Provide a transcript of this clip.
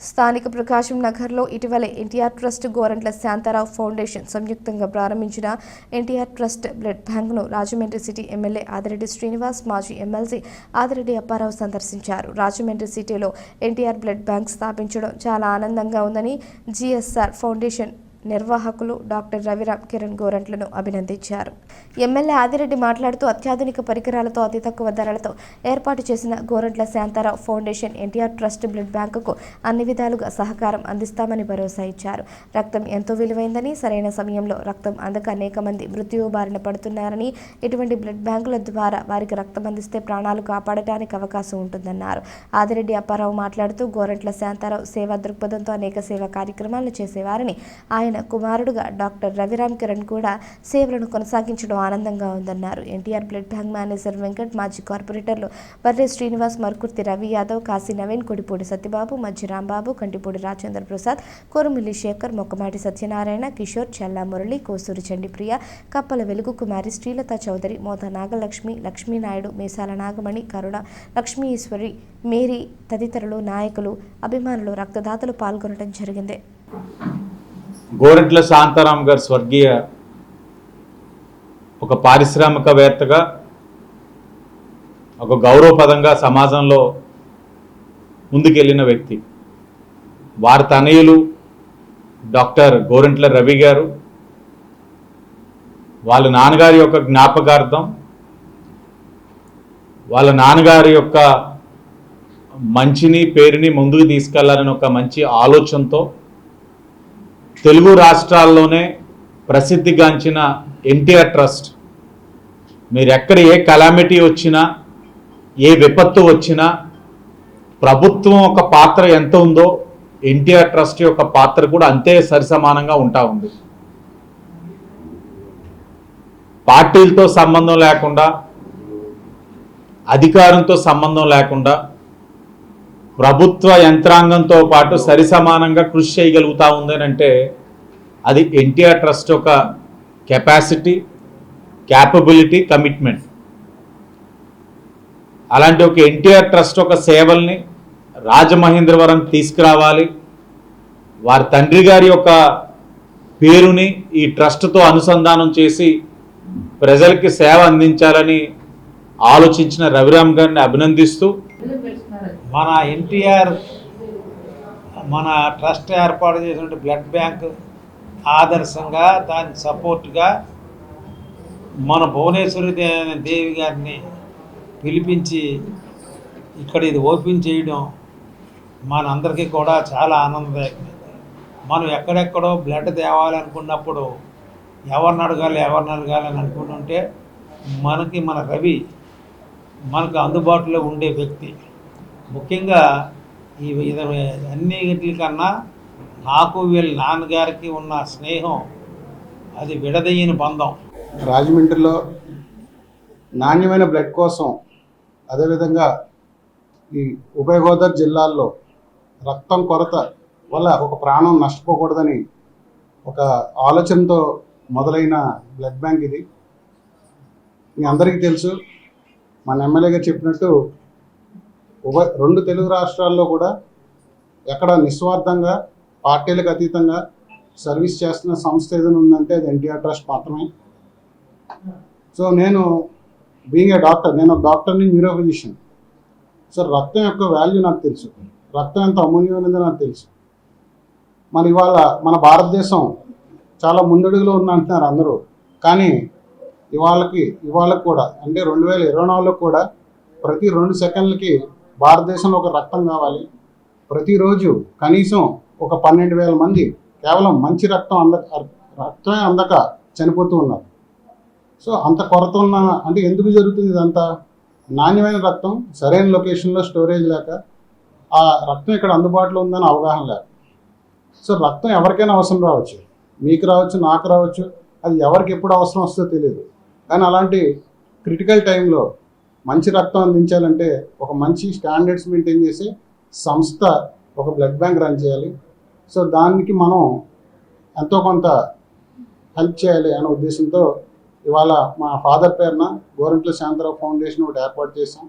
స్థానిక ప్రకాశం నగర్లో ఇటీవలే ఎన్టీఆర్ ట్రస్ట్ గోరంట్ల శాంతారావు ఫౌండేషన్ సంయుక్తంగా ప్రారంభించిన ఎన్టీఆర్ ట్రస్ట్ బ్లడ్ బ్యాంక్ను రాజమండ్రి సిటీ ఎమ్మెల్యే ఆదిరెడ్డి శ్రీనివాస్ మాజీ ఎమ్మెల్సీ ఆదిరెడ్డి అప్పారావు సందర్శించారు. రాజమండ్రి సిటీలో ఎన్టీఆర్ బ్లడ్ బ్యాంక్ స్థాపించడం చాలా ఆనందంగా ఉందని జిఎస్ఆర్ ఫౌండేషన్ నిర్వాహకులు డాక్టర్ రవిరామ్ కిరణ్ గోరంట్లను అభినందించారు. ఎమ్మెల్యే ఆదిరెడ్డి మాట్లాడుతూ అత్యాధునిక పరికరాలతో అతి తక్కువ ధరలతో ఏర్పాటు చేసిన Gorantla Shantarao foundation NTR trust blood బ్యాంకుకు అన్ని విధాలుగా సహకారం అందిస్తామని భరోసా ఇచ్చారు. రక్తం ఎంతో విలువైందని సరైన సమయంలో రక్తం అందక అనేక మంది మృత్యువు బారిన పడుతున్నారని ఇటువంటి బ్లడ్ బ్యాంకుల ద్వారా వారికి రక్తం అందిస్తే ప్రాణాలు కాపాడటానికి అవకాశం ఉంటుందన్నారు. ఆదిరెడ్డి అప్పారావు మాట్లాడుతూ గోరంట్ల శాంతారావు సేవా దృక్పథంతో అనేక సేవా కార్యక్రమాలను చేసేవారని ఆయన కుమారుడుగా డాక్టర్ రవిరామ్ కిరణ్ కూడా సేవలను కొనసాగించడం ఆనందంగా ఉందన్నారు. NTR blood bank manager Venkat మాజీ కార్పొరేటర్లు బర్రె శ్రీనివాస్ మర్కుర్తి రవి యాదవ్ కాశీ నవీన్ కొడిపూడి సత్యబాబు మధ్య రాంబాబు కంటిపూడి రాజేంద్ర ప్రసాద్ కోరుమిల్లి శేఖర్ మొక్కమాటి సత్యనారాయణ కిషోర్ చల్లా మురళి కోసూరి చండిప్రియ కప్పల వెలుగు కుమారి శ్రీలత చౌదరి మోత నాగలక్ష్మి లక్ష్మీనాయుడు మీసాల నాగమణి కరుణ లక్ష్మీ ఈశ్వరి మేరీ తదితరులు నాయకులు అభిమానులు రక్తదాతలు పాల్గొనడం జరిగింది. గోరెట్ల శాంతారాం గారు స్వర్గీయ ఒక పారిశ్రామికవేత్తగా ఒక గౌరవపదంగా సమాజంలో ముందుకెళ్ళిన వ్యక్తి. వారి తనయులు డాక్టర్ గోరెంట్ల రవి గారు వాళ్ళ నాన్నగారి యొక్క జ్ఞాపకార్థం వాళ్ళ నాన్నగారి యొక్క మంచిని పేరుని ముందుకు తీసుకెళ్ళాలని ఒక మంచి ఆలోచనతో తెలుగు రాష్ట్రాల్లోనే ప్రసిద్ధిగాంచిన ఎన్టీఆర్ ట్రస్ట్. మీరు ఎక్కడ ఏ కలామిటీ వచ్చినా ఏ విపత్తు వచ్చినా ప్రభుత్వం ఒక పాత్ర ఎంత ఉందో ఎన్టీఆర్ ట్రస్ట్ యొక్క పాత్ర కూడా అంతే సరిసమానంగా ఉంటా ఉంది. పార్టీలతో సంబంధం లేకుండా అధికారంతో సంబంధం లేకుండా ప్రభుత్వ యంత్రాంగంతో పాటు సరిసమానంగా కృషి చేయగలుగుతా ఉందని అంటే అది ఎన్టీఆర్ ట్రస్ట్ యొక్క కెపాసిటీ క్యాపబిలిటీ కమిట్మెంట్. అలాంటి ఒక ఎన్టీఆర్ ట్రస్ట్ ఒక సేవల్ని రాజమహేంద్రవరం తీసుకురావాలి. వారి తండ్రి గారి యొక్క పేరుని ఈ ట్రస్ట్తో అనుసంధానం చేసి ప్రజలకి సేవ అందించాలని ఆలోచించిన రవిరామ్ గారిని అభినందిస్తూ మన ఎన్టీఆర్ మన ట్రస్ట్ ఏర్పాటు చేసినటువంటి బ్లడ్ బ్యాంక్ ఆదర్శంగా దాని సపోర్ట్గా మన భువనేశ్వరి దేవి గారిని పిలిపించి ఇక్కడ ఇది ఓపెన్ చేయడం మనందరికీ కూడా చాలా ఆనందదాయకమైంది. మనం ఎక్కడెక్కడో బ్లడ్ తేవాలనుకున్నప్పుడు ఎవరిని అడగాలి ఎవరిని అడగాలి అని అనుకుంటుంటే మనకి మన రవి మనకు అందుబాటులో ఉండే వ్యక్తి. ముఖ్యంగా ఈ అన్నిటికన్నా నాకు వీళ్ళ నాన్నగారికి ఉన్న స్నేహం అది విడదయ్యని బంధం. రాజమండ్రిలో నాణ్యమైన బ్లడ్ కోసం అదేవిధంగా ఈ ఉభయ గోదావరి జిల్లాల్లో రక్తం కొరత వల్ల ఒక ప్రాణం నష్టపోకూడదని ఒక ఆలోచనతో మొదలైన బ్లడ్ బ్యాంక్ ఇది. మీ అందరికీ తెలుసు మన ఎమ్మెల్యే గారు చెప్పినట్టు ఉభయ రెండు తెలుగు రాష్ట్రాల్లో కూడా ఎక్కడ నిస్వార్థంగా పార్టీలకు అతీతంగా సర్వీస్ చేస్తున్న సంస్థ ఏదైనా ఉందంటే అది ఎన్టీఆర్ ట్రస్ట్ మాత్రమే. సో నేను బీయింగ్ ఏ డాక్టర్ నేను ఒక డాక్టర్ని న్యూరో ఫిజిషియన్ సో రక్తం యొక్క వాల్యూ నాకు తెలుసు. రక్తం ఎంత అమూల్యమైనదో నాకు తెలుసు. మరి ఇవాళ మన భారతదేశం చాలా ముందడుగులో ఉంది అంటున్నారు అందరూ. కానీ ఇవాళకి ఇవాళకు కూడా అంటే రెండు వేల ఇరవై నాలుగులో కూడా ప్రతి రెండు సెకండ్లకి భారతదేశంలో ఒక రక్తం కావాలి. ప్రతిరోజు కనీసం ఒక పన్నెండు వేల మంది కేవలం మంచి రక్తం అంద రక్తమే అందక చనిపోతూ ఉన్నారు. సో అంత కొరత ఉన్న అంటే ఎందుకు జరుగుతుంది ఇదంతా? నాణ్యమైన రక్తం సరైన లొకేషన్లో స్టోరేజ్ లేక ఆ రక్తం ఇక్కడ అందుబాటులో ఉందని అవగాహన లేక. సో రక్తం ఎవరికైనా అవసరం రావచ్చు. మీకు రావచ్చు నాకు రావచ్చు అది ఎవరికి ఎప్పుడు అవసరం వస్తుందో తెలియదు. కానీ అలాంటి క్రిటికల్ టైంలో మంచి రక్తం అందించాలంటే ఒక మంచి స్టాండర్డ్స్ మెయింటైన్ చేసి సంస్థ ఒక బ్లడ్ బ్యాంక్ రన్ చేయాలి. సో దానికి మనం ఎంతో కొంత హెల్ప్ చేయాలి అనే ఉద్దేశంతో ఇవాళ మా ఫాదర్ పేరున గోరంట్ల శాంతరావు ఫౌండేషన్ ఒకటి ఏర్పాటు చేసాం